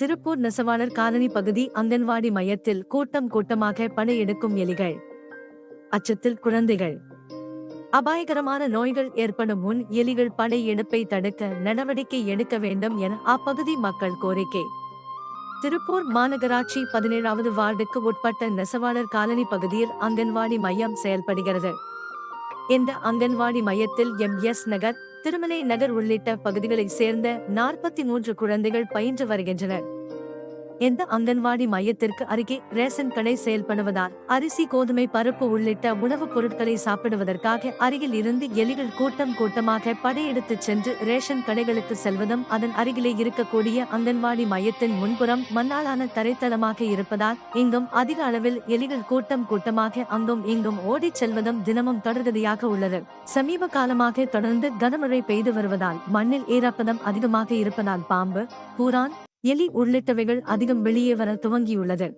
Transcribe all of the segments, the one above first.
திருப்பூர் நெசவாளர் காலனி பகுதி அங்கன்வாடி மையத்தில் கூட்டம் கூட்டமாக படையெடுக்கும் எலிகள். அச்சத்தில் குழந்தைகள். அபாயகரமான நோய்கள் ஏற்படும் முன் எலிகள் படையெடுப்பை தடுக்க நடவடிக்கை எடுக்க வேண்டும் என அப்பகுதி மக்கள் கோரிக்கை. திருப்பூர் மாநகராட்சி பதினேழாவது வார்டுக்கு உட்பட்ட நெசவாளர் காலனி பகுதியில் அங்கன்வாடி மையம் செயல்படுகிறது. இந்த அங்கன்வாடி மையத்தில் எம் எஸ் நகர் திருமலை நகர் உள்ளிட்ட பகுதிகளைச் சேர்ந்த நாற்பத்தி மூன்று குழந்தைகள் பயின்று வருகின்றனர். எந்த அங்கன்வாடி மையத்திற்கு அருகே ரேஷன் கடை செயல்படுவதால் அரிசி கோதுமை பருப்பு உள்ளிட்ட உணவுப் பொருட்களை சாப்பிடுவதற்காக அருகில் இருந்து எலிகள் கூட்டம் கூட்டமாக படையெடுத்துச் சென்று ரேஷன் கடைகளுக்கு செல்வதும் அதன் அருகிலே இருக்கக்கூடிய அங்கன்வாடி மையத்தின் முன்புறம் மண்ணாலான தரைத்தளமாக இருப்பதால் இங்கும் அதிக அளவில் எலிகள் கூட்டம் கூட்டமாக அங்கும் இங்கும் ஓடிச் செல்வதும் தினமும் தொடர்கதியாக உள்ளது. சமீப காலமாக தொடர்ந்து கனமழை பெய்து வருவதால் மண்ணில் ஈரப்பதம் அதிகமாக இருப்பதால் பாம்பு பூரான் எலி உள்ளிட்டவைகள் அதிகம் வெளியே வர துவங்கியுள்ளது.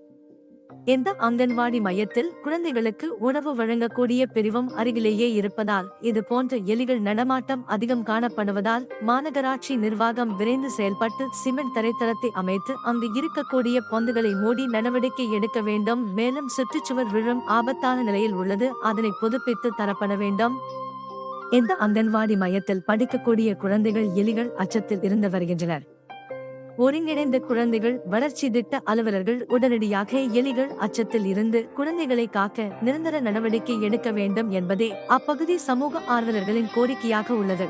எந்த அங்கன்வாடி மையத்தில் குழந்தைகளுக்கு உணவு வழங்கக்கூடிய பிரிவும் அருகிலேயே இருப்பதால் இது போன்ற எலிகள் நடமாட்டம் அதிகம் காணப்படுவதால் மாநகராட்சி நிர்வாகம் விரைந்து செயல்பட்டு சிமெண்ட் தரைத்தளத்தை அமைத்து அங்கு இருக்கக்கூடிய பொந்துகளை மூடி நடவடிக்கை எடுக்க வேண்டும். மேலும் சுற்றுச்சுவர் விழும் ஆபத்தான நிலையில் உள்ளது அதனை புதுப்பித்து தரப்பட வேண்டும். எந்த அங்கன்வாடி மையத்தில் படிக்கக்கூடிய குழந்தைகள் எலிகள் அச்சத்தில் இருந்து வருகின்றனர். ஒருங்கிணைந்த குழந்தைகள் வளர்ச்சி திட்ட அலுவலர்கள் உடனடியாக எலிகள் அச்சத்தில் இருந்து குழந்தைகளை காக்க நிரந்தர நடவடிக்கை எடுக்க வேண்டும் என்பதே அப்பகுதி சமூக ஆர்வலர்களின் கோரிக்கையாக உள்ளது.